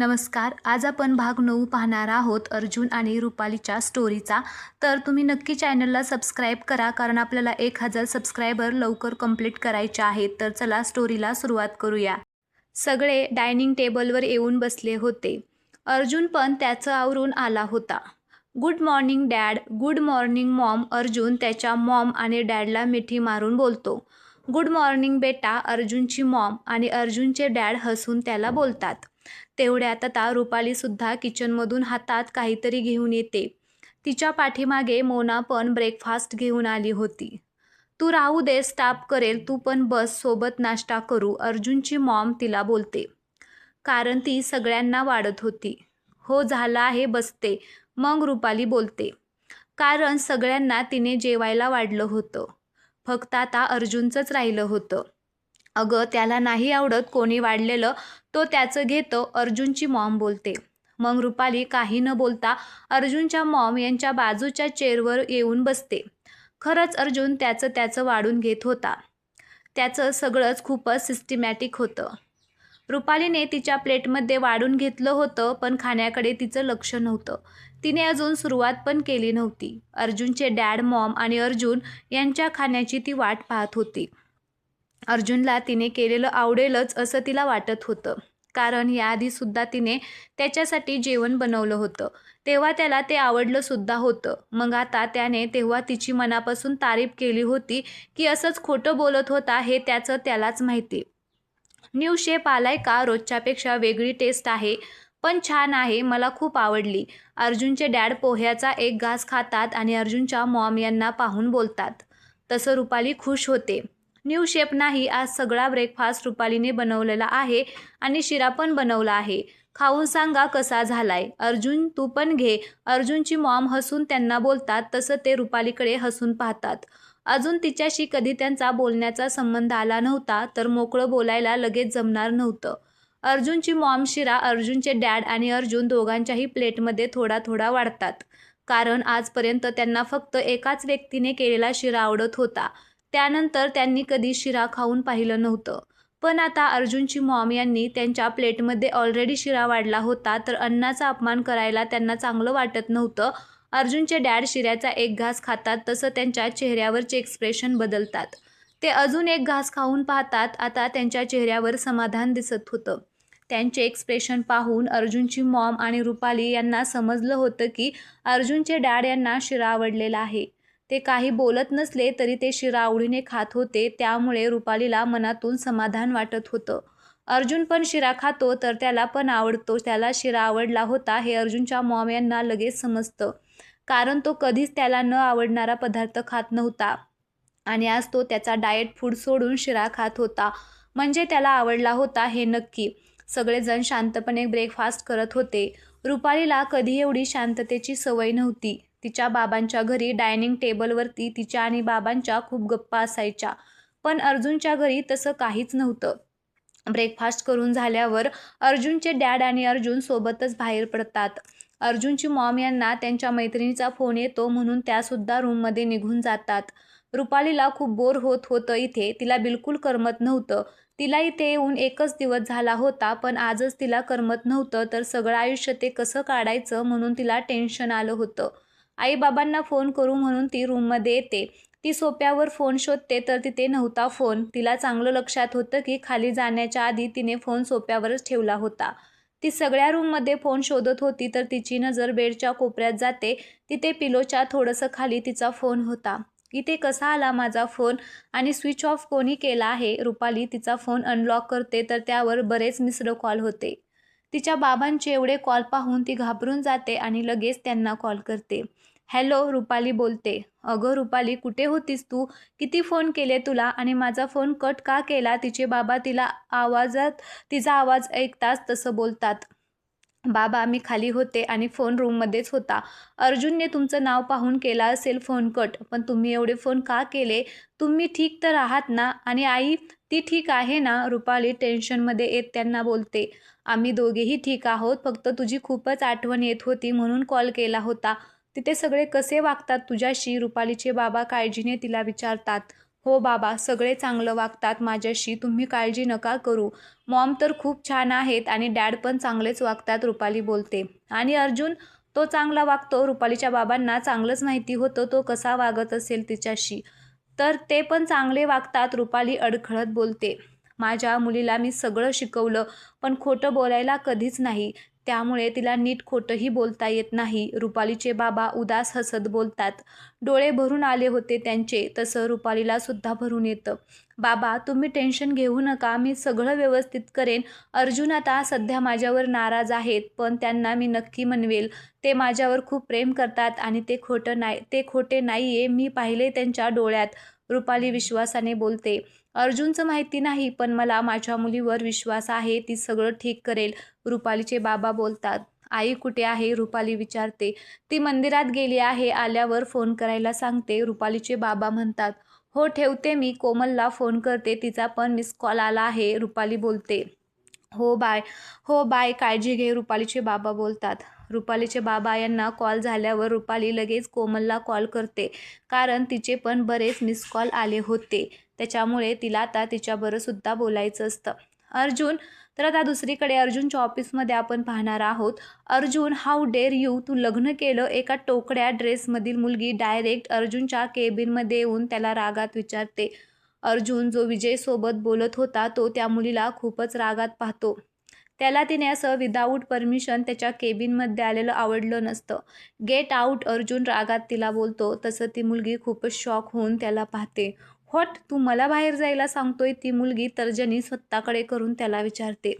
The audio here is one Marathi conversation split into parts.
नमस्कार. आज आपण भाग नऊ पाहणार आहोत अर्जुन आणि रुपालीच्या स्टोरीचा तर तुम्ही नक्की चॅनलला सबस्क्राईब करा कारण आपल्याला एक हजार सबस्क्रायबर लवकर कंप्लीट करायचे आहेत. तर चला स्टोरीला सुरुवात करूया. सगळे डायनिंग टेबलवर येऊन बसले होते. अर्जुन पण त्याचं आवरून आला होता. Good morning dad good morning mom Arjun त्याच्या मॉम आणि डॅडला मिठी मारून बोलतो. गुड मॉर्निंग बेटा अर्जुनची मॉम आणि अर्जुनचे डॅड हसून त्याला बोलतात. तेवढ्यात आता रुपालीसुद्धा किचनमधून हातात काहीतरी घेऊन येते. तिच्या पाठीमागे मोना पण ब्रेकफास्ट घेऊन आली होती. तू राहू दे स्टाफ करेल तू पण बस सोबत नाश्ता करू अर्जुनची मॉम तिला बोलते. कारण ती सगळ्यांना वाढत होती. हो झाला आहे बसते मग रुपाली बोलते. कारण सगळ्यांना तिने जेवायला वाढलं होतं. फक्त आता अर्जुनचंच राहिलं होतं. अगं त्याला नाही आवडत कोणी वाढलेलं तो त्याचं घेतो अर्जुनची मॉम बोलते. मग रुपाली काही न बोलता अर्जुनच्या मॉम यांच्या बाजूच्या चेअरवर येऊन बसते. खरंच अर्जुन त्याचं त्याचं वाढून घेत होता. त्याचं सगळंच खूपच सिस्टमॅटिक होतं. रुपालीने तिच्या प्लेटमध्ये वाढून घेतलं होतं पण खाण्याकडे तिचं लक्ष नव्हतं. तिने अजून सुरुवात पण केली नव्हती. अर्जुनचे डॅड मॉम आणि अर्जुन यांच्या खाण्याची ती वाट पाहत होती. अर्जुनला तिने केलेलं आवडेलच असं तिला वाटत होतं. कारण याआधीसुद्धा तिने त्याच्यासाठी जेवण बनवलं होतं. तेव्हा त्याला ते आवडलं सुद्धा होतं. मग आता त्याने तेव्हा तिची मनापासून तारीफ केली होती की असंच खोटं बोलत होता हे त्याचं त्यालाच माहिती. न्यू शेप आलाय का रोजच्यापेक्षा वेगळी टेस्ट आहे? पण छान आहे मला खूप आवडली. अर्जुनचे डॅड पोह्याचा एक घास खातात आणि अर्जुनच्या मॉम यांना पाहून बोलतात. तसं रुपाली खुश होते. न्यू शेप नाही आज सगळा ब्रेकफास्ट रुपालीने बनवलेला आहे आणि शिरा पण बनवला आहे. खाऊन सांगा कसा झालाय. अर्जुन तू पण घे. अर्जुनची मॉम हसून त्यांना बोलतात तसं ते रुपालीकडे हसून पाहतात. अजून तिच्याशी कधी त्यांचा बोलण्याचा संबंध आला नव्हता तर मोकळं बोलायला लगेच जमणार नव्हतं. अर्जुनची मॉम शिरा अर्जुनचे डॅड आणि अर्जुन दोघांच्याही प्लेटमध्ये थोडा थोडा वाढतात. कारण आजपर्यंत त्यांना फक्त एकाच व्यक्तीने केलेला शिरा आवडत होता. त्यानंतर त्यांनी कधी शिरा खाऊन पाहिलं नव्हतं. पण आता अर्जुनची मॉम यांनी त्यांच्या प्लेटमध्ये ऑलरेडी शिरा वाढला होता तर अन्नाचा अपमान करायला त्यांना चांगलं वाटत नव्हतं. अर्जुनचे डॅड शिऱ्याचा एक घास खातात तसं त्यांच्या चेहऱ्यावरचे एक्सप्रेशन बदलतात. ते अजून एक घास खाऊन पाहतात. आता त्यांच्या चेहऱ्यावर समाधान दिसत होतं. त्यांचे एक्सप्रेशन पाहून अर्जुनची मॉम आणि रुपाली यांना समजलं होतं की अर्जुनचे डॅड यांना शिरा आवडलेला आहे. ते काही बोलत नसले तरी ते शिरा आवडीने खात होते. त्यामुळे रुपालीला मनातून समाधान वाटत होतं. अर्जुन पण शिरा खातो तर त्याला पण आवडतो. त्याला शिरा आवडला होता हे अर्जुनच्या मॉम यांना लगेच समजतं. कारण तो कधीच त्याला न आवडणारा पदार्थ खात नव्हता. आणि आज तो त्याचा डाएट फूड सोडून शिरा खात होता. म्हणजे त्याला आवडला होता हे नक्की. सगळेजण शांतपणे ब्रेकफास्ट करत होते. रुपालीला कधी एवढी शांततेची सवय नव्हती. तिच्या बाबांच्या घरी डायनिंग टेबलवरती तिच्या आणि बाबांच्या खूप गप्पा असायच्या. पण अर्जुनच्या घरी तसं काहीच नव्हतं. ब्रेकफास्ट करून झाल्यावर अर्जुनचे डॅड आणि अर्जुन सोबतच बाहेर पडतात. अर्जुनची मॉम यांना त्यांच्या मैत्रिणीचा फोन येतो म्हणून त्यासुद्धा रूममध्ये निघून जातात. रुपालीला खूप बोर होत होतं इथे. तिला बिलकुल करमत नव्हतं. तिला इथे येऊन एकच दिवस झाला होता पण आजच तिला करमत नव्हतं तर सगळं आयुष्य ते कसं काढायचं म्हणून तिला टेन्शन आलं होतं. आईबाबांना फोन करू म्हणून ती रूममध्ये येते. ती सोप्यावर फोन शोधते तर तिथे नव्हता फोन. तिला चांगलं लक्षात होतं की खाली जाण्याच्या आधी तिने फोन सोप्यावरच ठेवला होता. ती सगळ्या रूममध्ये फोन शोधत होती तर तिची नजर बेडच्या कोपऱ्यात जाते. तिथे पिलोच्या थोडंसं खाली तिचा फोन होता. इथे कसा आला माझा फोन आणि स्विच ऑफ कोणी केला आहे? रुपाली तिचा फोन अनलॉक करते तर त्यावर बरेच मिस्ड कॉल होते. तिच्या बाबांचे एवढे कॉल पाहून ती घाबरून जाते आणि लगेच त्यांना कॉल करते. हॅलो रुपाली बोलते. अगं रुपाली कुठे होतीस तू? किती फोन केले तुला? आणि माझा फोन कट का केला? तिचे बाबा तिला आवाजात तिचा आवाज ऐकताच तसं बोलतात. बाबा मी खाली होते आणि फोन रूममध्येच होता. अर्जुनने तुमचं नाव पाहून केला असेल फोन कट पण तुम्ही एवढे फोन का केले? तुम्ही ठीक तर आहात ना? आणि आई ती ठीक आहे ना? रुपाली टेन्शनमध्ये येत त्यांना बोलते. आम्ही दोघेही ठीक आहोत फक्त तुझी खूपच आठवण येत होती म्हणून कॉल केला होता. तिथे सगळे कसे वागतात तुझ्याशी? रुपालीचे बाबा काळजीने तिला विचारतात. हो बाबा सगळे चांगलं वागतात माझ्याशी तुम्ही काळजी नका करू. मॉम तर खूप छान आहेत आणि डॅड पण चांगलेच वागतात रुपाली बोलते. आणि अर्जुन तो चांगला वागतो रुपालीच्या बाबांना चांगलंच माहिती होतं तो कसा वागत असेल तिच्याशी. तर ते पण चांगले वागतात रुपाली अडखळत बोलते. माझ्या मुलीला मी सगळं शिकवलं पण खोटं बोलायला कधीच नाही. त्यामुळे तिला नीट खोटंही बोलता येत नाही. रुपालीचे बाबा उदास हसत बोलतात. डोळे भरून आले होते त्यांचे तसं रुपालीला सुद्धा भरून येतं. बाबा तुम्ही टेन्शन घेऊ नका मी सगळं व्यवस्थित करेन. अर्जुन आता सध्या माझ्यावर नाराज आहेत पण त्यांना मी नक्की म्हणवेल ते माझ्यावर खूप प्रेम करतात आणि ते खोटं नाही ते खोटे नाही आहे मी पाहिले त्यांच्या डोळ्यात. रुपाली विश्वासाने बोलते अर्जुनचं माहिती नाही पण मला माझ्या मुलीवर विश्वास आहे ती सगळं ठीक करेल रुपालीचे बाबा बोलतात. आई कुठे आहे? रुपाली विचारते. ती मंदिरात गेली आहे आल्यावर फोन करायला सांगते रुपालीचे बाबा म्हणतात. हो ठेवते मी कोमलला फोन करते तिचा पण मिस कॉल आला आहे रुपाली बोलते. हो बाय हो बाय काळजी घे रुपालीचे बाबा बोलतात. रुपालीचे बाबा यांना कॉल झाल्यावर रुपाली लगेच कोमलला कॉल करते. कारण तिचे पण बरेच मिस कॉल आले होते. त्याच्यामुळे तिला आता तिच्याबरोबरसुद्धा बोलायचं असतं. अर्जुन तर आता दुसरीकडे अर्जुनच्या ऑफिसमध्ये आपण पाहणार आहोत. अर्जुन हाऊ डेअर यू तू लग्न केलं एका टोकड्या ड्रेसमधील मुलगी डायरेक्ट अर्जुनच्या केबिनमध्ये येऊन त्याला रागात विचारते. अर्जुन जो विजयसोबत बोलत होता तो त्या मुलीला खूपच रागात पाहतो. त्याला तिने असं विदाऊट परमिशन त्याच्या केबिनमध्ये आलेलं आवडलं नसतं. गेट आऊट अर्जुन रागात तिला बोलतो. तसं ती मुलगी खूपच शॉक होऊन त्याला पाहते. व्हॉट तू मला बाहेर जायला सांगतोय? ती मुलगी तर्जनी स्वतःकडे करून त्याला विचारते.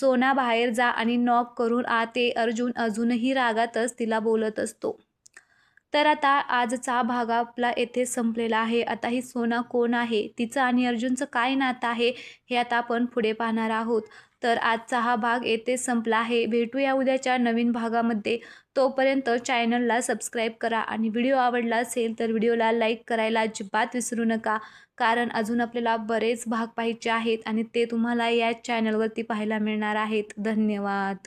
सोना बाहेर जा आणि नॉक करून आते अर्जुन अजूनही रागातच तिला बोलत असतो. तर आता आजचा भाग आपला येथे संपलेला आहे. आता ही सोना कोण आहे? तिचं आणि अर्जुनचं काय नातं आहे? हे आता आपण पुढे पाहणार आहोत. तर आजचा हा भाग येथे संपला आहे. भेटूया उद्याच्या नवीन भागामध्ये. तोपर्यंत चॅनलला सबस्क्राईब करा आणि व्हिडिओ आवडला असेल तर व्हिडिओला लाईक करायला अजिबात विसरू नका. कारण अजून आपल्याला बरेच भाग पाहायचे आहेत आणि ते तुम्हाला या चॅनलवरती पाहायला मिळणार आहेत. धन्यवाद.